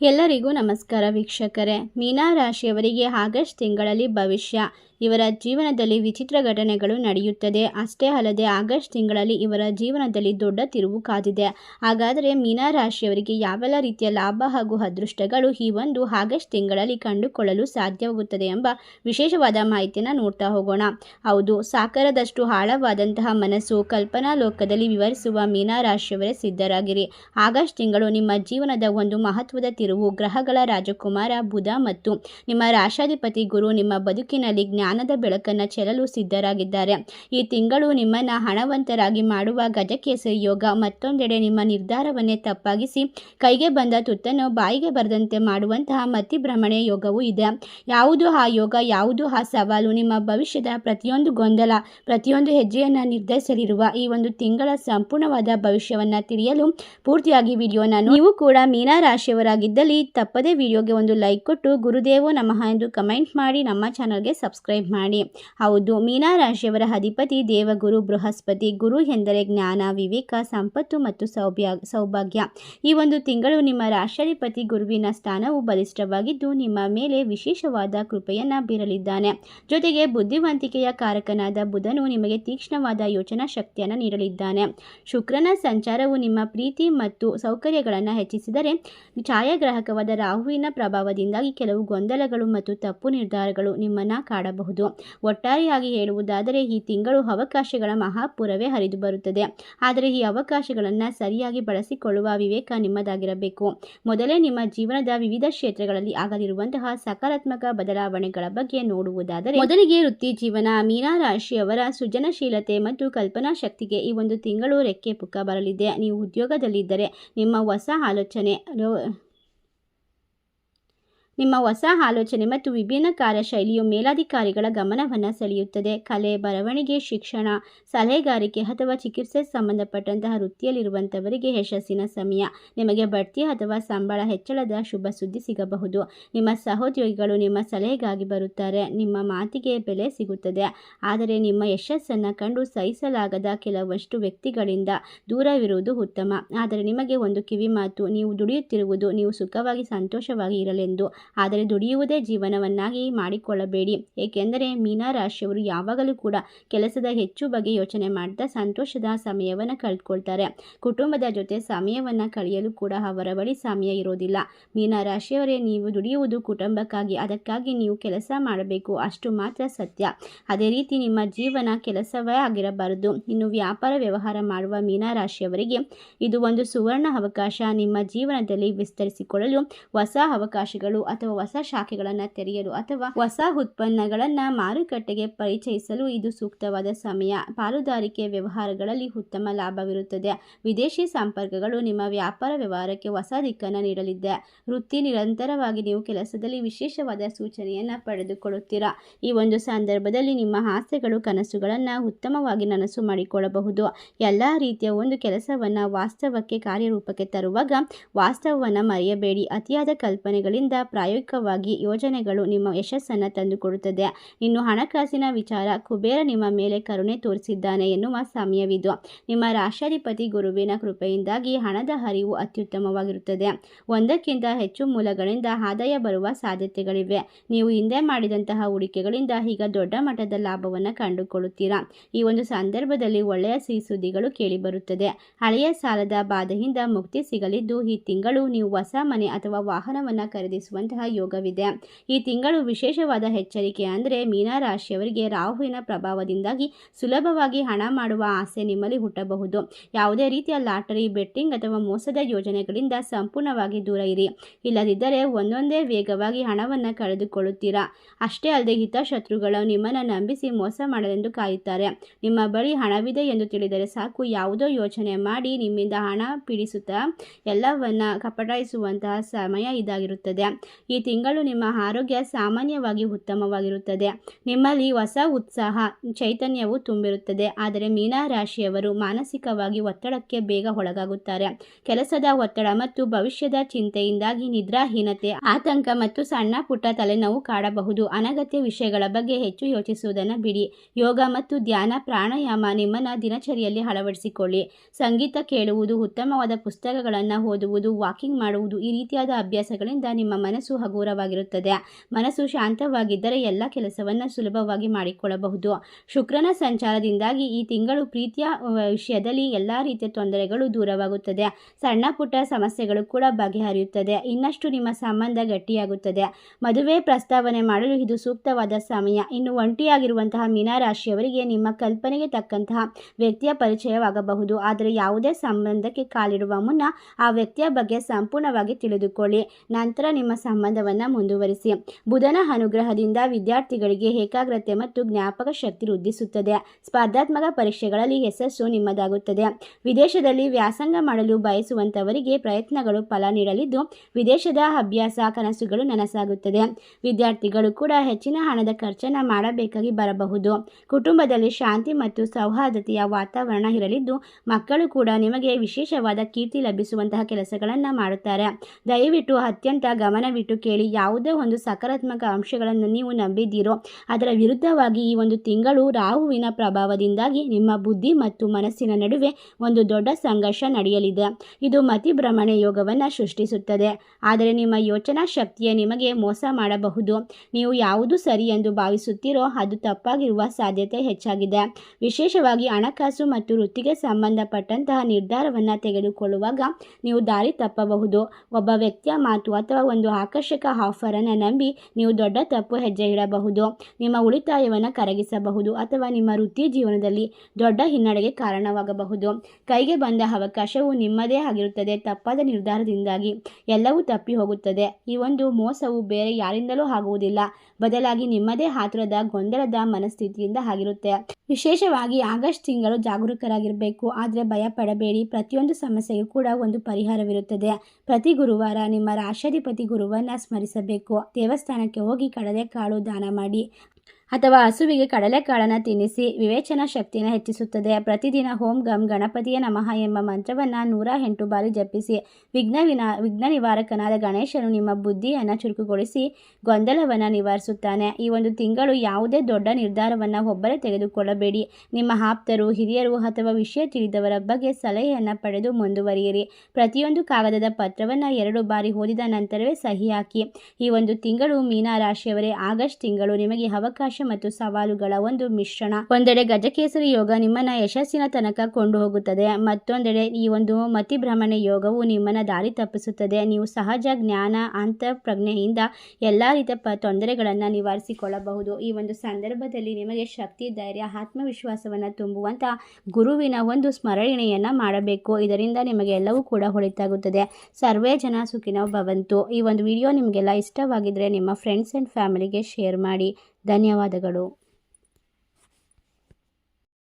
ಎಲ್ಲರಿಗೂ ನಮಸ್ಕಾರ ವೀಕ್ಷಕರೇ. ಮೀನಾ ರಾಶಿಯವರಿಗೆ ಆಗಸ್ಟ್ ತಿಂಗಳಲ್ಲಿ ಭವಿಷ್ಯ. ಇವರ ಜೀವನದಲ್ಲಿ ವಿಚಿತ್ರ ಘಟನೆಗಳು ನಡೆಯುತ್ತದೆ. ಅಷ್ಟೇ ಅಲ್ಲದೆ ಆಗಸ್ಟ್ ತಿಂಗಳಲ್ಲಿ ಇವರ ಜೀವನದಲ್ಲಿ ದೊಡ್ಡ ತಿರುವು ಕಾದಿದೆ. ಹಾಗಾದರೆ ಮೀನಾ ರಾಶಿಯವರಿಗೆ ಯಾವೆಲ್ಲ ರೀತಿಯ ಲಾಭ ಹಾಗೂ ಅದೃಷ್ಟಗಳು ಈ ಒಂದು ಆಗಸ್ಟ್ ತಿಂಗಳಲ್ಲಿ ಕಂಡುಕೊಳ್ಳಲು ಸಾಧ್ಯವಾಗುತ್ತದೆ ಎಂಬ ವಿಶೇಷವಾದ ಮಾಹಿತಿಯನ್ನು ನೋಡ್ತಾ ಹೋಗೋಣ. ಹೌದು, ಸಾಕಾರದಷ್ಟು ಆಳವಾದಂತಹ ಮನಸ್ಸು ಕಲ್ಪನಾ ಲೋಕದಲ್ಲಿ ವಿವರಿಸುವ ಮೀನಾ ರಾಶಿಯವರೇ ಸಿದ್ಧರಾಗಿರಿ. ಆಗಸ್ಟ್ ತಿಂಗಳು ನಿಮ್ಮ ಜೀವನದ ಒಂದು ಮಹತ್ವದ ತಿರುವು ಗ್ರಹಗಳ ರಾಜಕುಮಾರ ಬುಧ ಮತ್ತು ನಿಮ್ಮ ರಾಶಾಧಿಪತಿ ಗುರು ನಿಮ್ಮ ಬದುಕಿನಲ್ಲಿ ಜ್ಞಾನದ ಬೆಳಕನ್ನು ಚೆಲ್ಲಲು ಸಿದ್ಧರಾಗಿದ್ದಾರೆ. ಈ ತಿಂಗಳು ನಿಮ್ಮನ್ನು ಹಣವಂತರಾಗಿ ಮಾಡುವ ಗಜಕೇಸರಿ ಯೋಗ ಮತ್ತೊಂದೆಡೆ ನಿಮ್ಮ ನಿರ್ಧಾರವನ್ನೇ ತಪ್ಪಾಗಿಸಿ ಕೈಗೆ ಬಂದ ತುತ್ತನ್ನು ಬಾಯಿಗೆ ಬರದಂತೆ ಮಾಡುವಂತಹ ಮತಿಭ್ರಮಣೆ ಯೋಗವೂ ಇದೆ. ಯಾವುದು ಆ ಯೋಗ, ಯಾವುದು ಆ ಸವಾಲು, ನಿಮ್ಮ ಭವಿಷ್ಯದ ಪ್ರತಿಯೊಂದು ಗೊಂದಲ, ಪ್ರತಿಯೊಂದು ಹೆಜ್ಜೆಯನ್ನು ನಿರ್ಧರಿಸಲಿರುವ ಈ ಒಂದು ತಿಂಗಳ ಸಂಪೂರ್ಣವಾದ ಭವಿಷ್ಯವನ್ನು ತಿಳಿಯಲು ಪೂರ್ತಿಯಾಗಿ ವಿಡಿಯೋನ ನೀವು ಕೂಡ ಮೀನಾ ರಾಶಿಯವರಾಗಿದ್ದಲ್ಲಿ ತಪ್ಪದೇ ವಿಡಿಯೋಗೆ ಒಂದು ಲೈಕ್ ಕೊಟ್ಟು ಗುರುದೇವೋ ನಮಃ ಎಂದು ಕಮೆಂಟ್ ಮಾಡಿ ನಮ್ಮ ಚಾನಲ್ಗೆ ಸಬ್ಸ್ಕ್ರೈಬ್ ಮಾಡಿ. ಹೌದು, ಮೀನಾ ರಾಶಿಯವರ ಅಧಿಪತಿ ದೇವಗುರು ಬೃಹಸ್ಪತಿ ಗುರು ಎಂದರೆ ಜ್ಞಾನ, ವಿವೇಕ, ಸಂಪತ್ತು ಮತ್ತು ಸೌಭಾಗ್ಯ. ಈ ಒಂದು ತಿಂಗಳು ನಿಮ್ಮ ರಾಷ್ಟ್ರಾಧಿಪತಿ ಗುರುವಿನ ಸ್ಥಾನವು ಬಲಿಷ್ಠವಾಗಿದ್ದು ನಿಮ್ಮ ಮೇಲೆ ವಿಶೇಷವಾದ ಕೃಪೆಯನ್ನು ಬೀರಲಿದ್ದಾನೆ. ಜೊತೆಗೆ ಬುದ್ಧಿವಂತಿಕೆಯ ಕಾರಕನಾದ ಬುಧನು ನಿಮಗೆ ತೀಕ್ಷ್ಣವಾದ ಯೋಚನಾ ಶಕ್ತಿಯನ್ನು ನೀಡಲಿದ್ದಾನೆ. ಶುಕ್ರನ ಸಂಚಾರವು ನಿಮ್ಮ ಪ್ರೀತಿ ಮತ್ತು ಸೌಕರ್ಯಗಳನ್ನು ಹೆಚ್ಚಿಸಿದರೆ ಛಾಯಾಗ್ರಾಹಕವಾದ ರಾಹುವಿನ ಪ್ರಭಾವದಿಂದಾಗಿ ಕೆಲವು ಗೊಂದಲಗಳು ಮತ್ತು ತಪ್ಪು ನಿರ್ಧಾರಗಳು ನಿಮ್ಮನ್ನು ಕಾಡಬಹುದು. ಒಟ್ಟಾರೆಯಾಗಿ ಹೇಳುವುದಾದರೆ, ಈ ತಿಂಗಳು ಅವಕಾಶಗಳ ಮಹಾಪುರವೇ ಹರಿದು ಬರುತ್ತದೆ. ಆದರೆ ಈ ಅವಕಾಶಗಳನ್ನು ಸರಿಯಾಗಿ ಬಳಸಿಕೊಳ್ಳುವ ವಿವೇಕ ನಿಮ್ಮದಾಗಿರಬೇಕು. ಮೊದಲೇ ನಿಮ್ಮ ಜೀವನದ ವಿವಿಧ ಕ್ಷೇತ್ರಗಳಲ್ಲಿ ಆಗಲಿರುವಂತಹ ಸಕಾರಾತ್ಮಕ ಬದಲಾವಣೆಗಳ ಬಗ್ಗೆ ನೋಡುವುದಾದರೆ, ಮೊದಲಿಗೆ ವೃತ್ತಿ ಜೀವನ ರಾಶಿ ರಾಶಿಯವರ ಸೃಜನಶೀಲತೆ ಮತ್ತು ಕಲ್ಪನಾ ಶಕ್ತಿಗೆ ಈ ಒಂದು ತಿಂಗಳು ರೆಕ್ಕೆ ಪುಕ್ಕ ಬರಲಿದೆ. ನೀವು ಉದ್ಯೋಗದಲ್ಲಿದ್ದರೆ ನಿಮ್ಮ ಹೊಸ ಆಲೋಚನೆ ನಿಮ್ಮ ಹೊಸ ಆಲೋಚನೆ ಮತ್ತು ವಿಭಿನ್ನ ಕಾರ್ಯಶೈಲಿಯು ಮೇಲಾಧಿಕಾರಿಗಳ ಗಮನವನ್ನು ಸೆಳೆಯುತ್ತದೆ. ಕಲೆ, ಬರವಣಿಗೆ, ಶಿಕ್ಷಣ, ಸಲಹೆಗಾರಿಕೆ ಅಥವಾ ಚಿಕಿತ್ಸೆ ಸಂಬಂಧಪಟ್ಟಂತಹ ವೃತ್ತಿಯಲ್ಲಿರುವಂಥವರಿಗೆ ಯಶಸ್ಸಿನ ಸಮಯ, ನಿಮಗೆ ಬಡ್ತಿ ಅಥವಾ ಸಂಬಳ ಹೆಚ್ಚಳದ ಶುಭ ಸುದ್ದಿ ಸಿಗಬಹುದು. ನಿಮ್ಮ ಸಹೋದ್ಯೋಗಿಗಳು ನಿಮ್ಮ ಸಲಹೆಗಾಗಿ ಬರುತ್ತಾರೆ. ನಿಮ್ಮ ಮಾತಿಗೆ ಬೆಲೆ ಸಿಗುತ್ತದೆ. ಆದರೆ ನಿಮ್ಮ ಯಶಸ್ಸನ್ನು ಕಂಡು ಸಹಿಸಲಾಗದ ಕೆಲವಷ್ಟು ವ್ಯಕ್ತಿಗಳಿಂದ ದೂರವಿರುವುದು ಉತ್ತಮ. ಆದರೆ ನಿಮಗೆ ಒಂದು ಕಿವಿ ಮಾತು ನೀವು ದುಡಿಯುತ್ತಿರುವುದು, ನೀವು ಸುಖವಾಗಿ, ಸಂತೋಷವಾಗಿ ಇರಲೆಂದು ಆದರೆ ದುಡಿಯುವುದೇ ಜೀವನವನ್ನಾಗಿ ಮಾಡಿಕೊಳ್ಳಬೇಡಿ. ಏಕೆಂದರೆ ಮೀನಾ ರಾಶಿಯವರು ಯಾವಾಗಲೂ ಕೂಡ ಕೆಲಸದ ಹೆಚ್ಚು ಬಗ್ಗೆ ಯೋಚನೆ ಮಾಡ್ತಾ ಸಂತೋಷದ ಸಮಯವನ್ನು ಕಳೆದುಕೊಳ್ತಾರೆ. ಕುಟುಂಬದ ಜೊತೆ ಸಮಯವನ್ನು ಕಳೆಯಲು ಕೂಡ ಅವರ ಬಳಿ ಸಮಯ ಇರೋದಿಲ್ಲ. ಮೀನಾ ರಾಶಿಯವರೇ ನೀವು ದುಡಿಯುವುದು ಕುಟುಂಬಕ್ಕಾಗಿ, ಅದಕ್ಕಾಗಿ ನೀವು ಕೆಲಸ ಮಾಡಬೇಕು. ಅಷ್ಟು ಮಾತ್ರ ಸತ್ಯ. ಅದೇ ರೀತಿ ನಿಮ್ಮ ಜೀವನ ಕೆಲಸವೇ ಆಗಿರಬಾರದು. ಇನ್ನು ವ್ಯಾಪಾರ ವ್ಯವಹಾರ ಮಾಡುವ ಮೀನಾ ರಾಶಿಯವರಿಗೆ ಇದು ಒಂದು ಸುವರ್ಣ ಅವಕಾಶ. ನಿಮ್ಮ ಜೀವನದಲ್ಲಿ ವಿಸ್ತರಿಸಿಕೊಳ್ಳಲು ಹೊಸ ಅವಕಾಶಗಳು ಅಥವಾ ಹೊಸ ಶಾಖೆಗಳನ್ನು ತೆರೆಯಲು ಅಥವಾ ಹೊಸ ಉತ್ಪನ್ನಗಳನ್ನು ಮಾರುಕಟ್ಟೆಗೆ ಪರಿಚಯಿಸಲು ಇದು ಸೂಕ್ತವಾದ ಸಮಯ. ಪಾಲುದಾರಿಕೆ ವ್ಯವಹಾರಗಳಲ್ಲಿ ಉತ್ತಮ ಲಾಭವಿರುತ್ತದೆ. ವಿದೇಶಿ ಸಂಪರ್ಕಗಳು ನಿಮ್ಮ ವ್ಯಾಪಾರ ವ್ಯವಹಾರಕ್ಕೆ ಹೊಸ ದಿಕ್ಕನ್ನು ನೀಡಲಿದೆ. ವೃತ್ತಿ ನಿರಂತರವಾಗಿ ನೀವು ಕೆಲಸದಲ್ಲಿ ವಿಶೇಷವಾದ ಸೂಚನೆಯನ್ನು ಪಡೆದುಕೊಳ್ಳುತ್ತೀರಾ? ಈ ಒಂದು ಸಂದರ್ಭದಲ್ಲಿ ನಿಮ್ಮ ಆಸೆಗಳು, ಕನಸುಗಳನ್ನು ಉತ್ತಮವಾಗಿ ನನಸು ಮಾಡಿಕೊಳ್ಳಬಹುದು. ಎಲ್ಲ ರೀತಿಯ ಒಂದು ಕೆಲಸವನ್ನು ವಾಸ್ತವಕ್ಕೆ ಕಾರ್ಯರೂಪಕ್ಕೆ ತರುವಾಗ ವಾಸ್ತವವನ್ನು ಮರೆಯಬೇಡಿ. ಅತಿಯಾದ ಕಲ್ಪನೆಗಳಿಂದ ಪ್ರಾಯೋಗಿಕವಾಗಿ ಯೋಜನೆಗಳು ನಿಮ್ಮ ಯಶಸ್ಸನ್ನು ತಂದುಕೊಡುತ್ತದೆ. ಇನ್ನು ಹಣಕಾಸಿನ ವಿಚಾರ ಕುಬೇರ ನಿಮ್ಮ ಮೇಲೆ ಕರುಣೆ ತೋರಿಸಿದ್ದಾನೆ ಎನ್ನುವ ಸಮಯವಿದು. ನಿಮ್ಮ ರಾಷ್ಟ್ರಾಧಿಪತಿ ಗುರುವಿನ ಕೃಪೆಯಿಂದಾಗಿ ಹಣದ ಹರಿವು ಅತ್ಯುತ್ತಮವಾಗಿರುತ್ತದೆ. ಒಂದಕ್ಕಿಂತ ಹೆಚ್ಚು ಮೂಲಗಳಿಂದ ಆದಾಯ ಬರುವ ಸಾಧ್ಯತೆಗಳಿವೆ. ನೀವು ಹಿಂದೆ ಮಾಡಿದಂತಹ ಹೂಡಿಕೆಗಳಿಂದ ಈಗ ದೊಡ್ಡ ಮಟ್ಟದ ಲಾಭವನ್ನು ಕಂಡುಕೊಳ್ಳುತ್ತೀರಾ? ಈ ಒಂದು ಸಂದರ್ಭದಲ್ಲಿ ಒಳ್ಳೆಯ ಸಿಹಿ ಸುದ್ದಿಗಳು ಕೇಳಿಬರುತ್ತದೆ. ಹಳೆಯ ಸಾಲದ ಬಾಧೆಯಿಂದ ಮುಕ್ತಿ ಸಿಗಲಿದ್ದು ಈ ತಿಂಗಳು ನೀವು ಹೊಸ ಮನೆ ಅಥವಾ ವಾಹನವನ್ನು ಖರೀದಿಸುವಂತಹ ಯೋಗವಿದೆ. ಈ ತಿಂಗಳು ವಿಶೇಷವಾದ ಎಚ್ಚರಿಕೆ ಅಂದರೆ ಮೀನರಾಶಿಯವರಿಗೆ ರಾಹುವಿನ ಪ್ರಭಾವದಿಂದಾಗಿ ಸುಲಭವಾಗಿ ಹಣ ಮಾಡುವ ಆಸೆ ನಿಮ್ಮಲ್ಲಿ ಹುಟ್ಟಬಹುದು. ಯಾವುದೇ ರೀತಿಯ ಲಾಟರಿ, ಬೆಟ್ಟಿಂಗ್ ಅಥವಾ ಮೋಸದ ಯೋಜನೆಗಳಿಂದ ಸಂಪೂರ್ಣವಾಗಿ ದೂರ ಇರಿ. ಇಲ್ಲದಿದ್ದರೆ ಒಂದೊಂದೇ ವೇಗವಾಗಿ ಹಣವನ್ನು ಕಳೆದುಕೊಳ್ಳುತ್ತೀರಾ? ಅಷ್ಟೇ ಅಲ್ಲದೆ ಹಿತಶತ್ರುಗಳು ನಿಮ್ಮನ್ನು ನಂಬಿಸಿ ಮೋಸ ಮಾಡಲೆಂದು ಕಾಯುತ್ತಾರೆ. ನಿಮ್ಮ ಬಳಿ ಹಣವಿದೆ ಎಂದು ತಿಳಿದರೆ ಸಾಕು. ಯಾವುದೋ ಯೋಚನೆ ಮಾಡಿ ನಿಮ್ಮಿಂದ ಹಣ ಪೀಡಿಸುತ್ತಾ ಎಲ್ಲವನ್ನ ಕಪಟಾಯಿಸುವಂತಹ ಸಮಯ ಇದಾಗಿರುತ್ತದೆ. ಈ ತಿಂಗಳು ನಿಮ್ಮ ಆರೋಗ್ಯ ಸಾಮಾನ್ಯವಾಗಿ ಉತ್ತಮವಾಗಿರುತ್ತದೆ. ನಿಮ್ಮಲ್ಲಿ ಹೊಸ ಉತ್ಸಾಹ, ಚೈತನ್ಯವು ತುಂಬಿರುತ್ತದೆ. ಆದರೆ ಮೀನ ರಾಶಿಯವರು ಮಾನಸಿಕವಾಗಿ ಒತ್ತಡಕ್ಕೆ ಬೇಗ ಒಳಗಾಗುತ್ತಾರೆ. ಕೆಲಸದ ಒತ್ತಡ ಮತ್ತು ಭವಿಷ್ಯದ ಚಿಂತೆಯಿಂದಾಗಿ ನಿದ್ರಾಹೀನತೆ, ಆತಂಕ ಮತ್ತು ಸಣ್ಣ ಪುಟ್ಟ ತಲೆನೋವು ಕಾಡಬಹುದು. ಅನಗತ್ಯ ವಿಷಯಗಳ ಬಗ್ಗೆ ಹೆಚ್ಚು ಯೋಚಿಸುವುದನ್ನು ಬಿಡಿ. ಯೋಗ ಮತ್ತು ಧ್ಯಾನ, ಪ್ರಾಣಾಯಾಮ ನಿಮ್ಮನ್ನ ದಿನಚರಿಯಲ್ಲಿ ಅಳವಡಿಸಿಕೊಳ್ಳಿ. ಸಂಗೀತ ಕೇಳುವುದು, ಉತ್ತಮವಾದ ಪುಸ್ತಕಗಳನ್ನು ಓದುವುದು, ವಾಕಿಂಗ್ ಮಾಡುವುದು ಈ ರೀತಿಯಾದ ಅಭ್ಯಾಸಗಳಿಂದ ನಿಮ್ಮ ಮನಸ್ಸು ಹಗುರವಾಗಿರುತ್ತದೆ. ಮನಸ್ಸು ಶಾಂತವಾಗಿದ್ದರೆ ಎಲ್ಲ ಕೆಲಸವನ್ನು ಸುಲಭವಾಗಿ ಮಾಡಿಕೊಳ್ಳಬಹುದು. ಶುಕ್ರನ ಸಂಚಾರದಿಂದಾಗಿ ಈ ತಿಂಗಳು ಪ್ರೀತಿಯ ವಿಷಯದಲ್ಲಿ ಎಲ್ಲ ರೀತಿಯ ತೊಂದರೆಗಳು ದೂರವಾಗುತ್ತದೆ. ಸಣ್ಣ ಪುಟ್ಟ ಸಮಸ್ಯೆಗಳು ಕೂಡ ಬಗೆಹರಿಯುತ್ತದೆ. ಇನ್ನಷ್ಟು ನಿಮ್ಮ ಸಂಬಂಧ ಗಟ್ಟಿಯಾಗುತ್ತದೆ. ಮದುವೆ ಪ್ರಸ್ತಾವನೆ ಮಾಡಲು ಇದು ಸೂಕ್ತವಾದ ಸಮಯ. ಇನ್ನು ಒಂಟಿಯಾಗಿರುವಂತಹ ಮೀನರಾಶಿಯವರಿಗೆ ನಿಮ್ಮ ಕಲ್ಪನೆಗೆ ತಕ್ಕಂತಹ ವ್ಯಕ್ತಿಯ ಪರಿಚಯವಾಗಬಹುದು. ಆದರೆ ಯಾವುದೇ ಸಂಬಂಧಕ್ಕೆ ಕಾಲಿಡುವ ಮುನ್ನ ಆ ವ್ಯಕ್ತಿಯ ಬಗ್ಗೆ ಸಂಪೂರ್ಣವಾಗಿ ತಿಳಿದುಕೊಳ್ಳಿ. ನಂತರ ನಿಮ್ಮ ಸಂಬಂಧವನ್ನು ಮುಂದುವರಿಸಿ. ಬುಧನ ಅನುಗ್ರಹದಿಂದ ವಿದ್ಯಾರ್ಥಿಗಳಿಗೆ ಏಕಾಗ್ರತೆ ಮತ್ತು ಜ್ಞಾಪಕ ಶಕ್ತಿ ವೃದ್ಧಿಸುತ್ತದೆ. ಸ್ಪರ್ಧಾತ್ಮಕ ಪರೀಕ್ಷೆಗಳಲ್ಲಿ ಯಶಸ್ಸು ನಿಮ್ಮದಾಗುತ್ತದೆ. ವಿದೇಶದಲ್ಲಿ ವ್ಯಾಸಂಗ ಮಾಡಲು ಬಯಸುವಂತವರಿಗೆ ಪ್ರಯತ್ನಗಳು ಫಲ ನೀಡಲಿದ್ದು, ವಿದೇಶದ ಅಭ್ಯಾಸ ಕನಸುಗಳು ನನಸಾಗುತ್ತದೆ. ವಿದ್ಯಾರ್ಥಿಗಳು ಕೂಡ ಹೆಚ್ಚಿನ ಹಣದ ಖರ್ಚನ್ನು ಮಾಡಬೇಕಾಗಿ ಬರಬಹುದು. ಕುಟುಂಬದಲ್ಲಿ ಶಾಂತಿ ಮತ್ತು ಸೌಹಾರ್ದತೆಯ ವಾತಾವರಣ ಇರಲಿದ್ದು, ಮಕ್ಕಳು ಕೂಡ ನಿಮಗೆ ವಿಶೇಷವಾದ ಕೀರ್ತಿ ಲಭಿಸುವಂತಹ ಕೆಲಸಗಳನ್ನು ಮಾಡುತ್ತಾರೆ. ದಯವಿಟ್ಟು ಅತ್ಯಂತ ಗಮನವಿಟ್ಟು ಕೇಳಿ ಯಾವುದೇ ಒಂದು ಸಕಾರಾತ್ಮಕ ಅಂಶಗಳನ್ನು ನೀವು ನಂಬಿದ್ದೀರೋ ಅದರ ವಿರುದ್ಧವಾಗಿ ಈ ಒಂದು ತಿಂಗಳು ರಾಹುವಿನ ಪ್ರಭಾವದಿಂದಾಗಿ ನಿಮ್ಮ ಬುದ್ಧಿ ಮತ್ತು ಮನಸ್ಸಿನ ನಡುವೆ ಒಂದು ದೊಡ್ಡ ಸಂಘರ್ಷ ನಡೆಯಲಿದೆ. ಇದು ಮತಿಭ್ರಮಣೆ ಯೋಗವನ್ನು ಸೃಷ್ಟಿಸುತ್ತದೆ. ಆದರೆ ನಿಮ್ಮ ಯೋಚನಾ ಶಕ್ತಿಯ ನಿಮಗೆ ಮೋಸ ಮಾಡಬಹುದು. ನೀವು ಯಾವುದು ಸರಿ ಎಂದು ಭಾವಿಸುತ್ತೀರೋ ಅದು ತಪ್ಪಾಗಿರುವ ಸಾಧ್ಯತೆ ಹೆಚ್ಚಾಗಿದೆ. ವಿಶೇಷವಾಗಿ ಹಣಕಾಸು ಮತ್ತು ವೃತ್ತಿಗೆ ಸಂಬಂಧಪಟ್ಟಂತಹ ನಿರ್ಧಾರವನ್ನು ತೆಗೆದುಕೊಳ್ಳುವಾಗ ನೀವು ದಾರಿ ತಪ್ಪಬಹುದು. ಒಬ್ಬ ವ್ಯಕ್ತಿಯ ಮಾತು ಅಥವಾ ಒಂದು ಆಕರ್ಷಕ ಆಫರನ್ನು ನಂಬಿ ನೀವು ದೊಡ್ಡ ತಪ್ಪು ಹೆಜ್ಜೆ ಇಡಬಹುದು. ನಿಮ್ಮ ಉಳಿತಾಯವನ್ನು ಕರಗಿಸಬಹುದು ಅಥವಾ ನಿಮ್ಮ ವೃತ್ತಿ ಜೀವನದಲ್ಲಿ ದೊಡ್ಡ ಹಿನ್ನಡೆಗೆ ಕಾರಣವಾಗಬಹುದು. ಕೈಗೆ ಬಂದ ಅವಕಾಶವು ನಿಮ್ಮದೇ ಆಗಿರುತ್ತದೆ. ತಪ್ಪಾದ ನಿರ್ಧಾರದಿಂದಾಗಿ ಎಲ್ಲವೂ ತಪ್ಪಿ ಹೋಗುತ್ತದೆ. ಈ ಒಂದು ಮೋಸವು ಬೇರೆ ಯಾರಿಂದಲೂ ಆಗುವುದಿಲ್ಲ. ಬದಲಾಗಿ ನಿಮ್ಮದೇ ಹಾತ್ರದ ಗೊಂದಲದ ಮನಸ್ಥಿತಿಯಿಂದ ಆಗಿರುತ್ತೆ. ವಿಶೇಷವಾಗಿ ಆಗಸ್ಟ್ ತಿಂಗಳು ಜಾಗರೂಕರಾಗಿರಬೇಕು. ಆದರೆ ಭಯ ಪಡಬೇಡಿ ಪ್ರತಿಯೊಂದು ಸಮಸ್ಯೆಗೂ ಕೂಡ ಒಂದು ಪರಿಹಾರವಿರುತ್ತದೆ. ಪ್ರತಿ ಗುರುವಾರ ನಿಮ್ಮ ರಾಷ್ಟ್ರಾಧಿಪತಿ ಗುರುವನ್ನು ಸ್ಮರಿಸಬೇಕು. ದೇವಸ್ಥಾನಕ್ಕೆ ಹೋಗಿ ಕಡಲೆ ಕಾಳು ದಾನ ಮಾಡಿ. ಅಥವಾ ಹಸುವಿಗೆ ಕಡಲೆಕಾಳನ್ನು ತಿನ್ನಿಸಿ ವಿವೇಚನಾ ಶಕ್ತಿಯನ್ನು ಹೆಚ್ಚಿಸುತ್ತದೆ. ಪ್ರತಿದಿನ ಹೋಮ್ ಗಮ್ ಗಣಪತಿಯ ನಮಃ ಎಂಬ ಮಂತ್ರವನ್ನು ನೂರ ಎಂಟು ಬಾರಿ ಜಪಿಸಿ ವಿಘ್ನ ವಿಘ್ನ ನಿವಾರಕನಾದ ಗಣೇಶನು ನಿಮ್ಮ ಬುದ್ಧಿಯನ್ನು ಚುರುಕುಗೊಳಿಸಿ ಗೊಂದಲವನ್ನು ನಿವಾರಿಸುತ್ತಾನೆ. ಈ ಒಂದು ತಿಂಗಳು ಯಾವುದೇ ದೊಡ್ಡ ನಿರ್ಧಾರವನ್ನು ಒಬ್ಬರೇ ತೆಗೆದುಕೊಳ್ಳಬೇಡಿ. ನಿಮ್ಮ ಆಪ್ತರು, ಹಿರಿಯರು ಅಥವಾ ವಿಷಯ ತಿಳಿದವರ ಬಗ್ಗೆ ಸಲಹೆಯನ್ನು ಪಡೆದು ಮುಂದುವರಿಯಿರಿ. ಪ್ರತಿಯೊಂದು ಕಾಗದದ ಪತ್ರವನ್ನು ಎರಡು ಬಾರಿ ಓದಿದ ನಂತರವೇ ಸಹಿ ಹಾಕಿ ಈ ಒಂದು ತಿಂಗಳು ಮೀನ ರಾಶಿಯವರೇ. ಆಗಸ್ಟ್ ತಿಂಗಳು ನಿಮಗೆ ಮತ್ತು ಸವಾಲುಗಳ ಒಂದು ಮಿಶ್ರಣ. ಒಂದೆಡೆ ಗಜಕೇಸರಿ ಯೋಗ ನಿಮ್ಮನ್ನ ಯಶಸ್ಸಿನ ತನಕ ಕೊಂಡು ಹೋಗುತ್ತದೆ ಮತ್ತೊಂದೆಡೆ ಈ ಒಂದು ಮತಿಭ್ರಮಣೆ ಯೋಗವು ನಿಮ್ಮನ್ನ ದಾರಿ ತಪ್ಪಿಸುತ್ತದೆ. ನೀವು ಸಹಜ ಜ್ಞಾನ, ಅಂತಃಪ್ರಜ್ಞೆಯಿಂದ ಎಲ್ಲ ರೀತಿಯ ಪ, ತೊಂದರೆಗಳನ್ನು ನಿವಾರಿಸಿಕೊಳ್ಳಬಹುದು. ಈ ಒಂದು ಸಂದರ್ಭದಲ್ಲಿ ನಿಮಗೆ ಶಕ್ತಿ, ಧೈರ್ಯ, ಆತ್ಮವಿಶ್ವಾಸವನ್ನು ತುಂಬುವಂಥ ಗುರುವಿನ ಒಂದು ಸ್ಮರಣೆಯನ್ನು ಮಾಡಬೇಕು. ಇದರಿಂದ ನಿಮಗೆ ಎಲ್ಲವೂ ಕೂಡ ಹೊಳಿತಾಗುತ್ತದೆ. ಸರ್ವೇ ಜನ ಸುಖಿನೋ ಭವಂತು. ಈ ಒಂದು ವಿಡಿಯೋ ನಿಮಗೆಲ್ಲ ಇಷ್ಟವಾಗಿದ್ರೆ ನಿಮ್ಮ ಫ್ರೆಂಡ್ಸ್ ಅಂಡ್ ಫ್ಯಾಮಿಲಿಗೆ ಶೇರ್ ಮಾಡಿ. ಧನ್ಯವಾದಗಳು.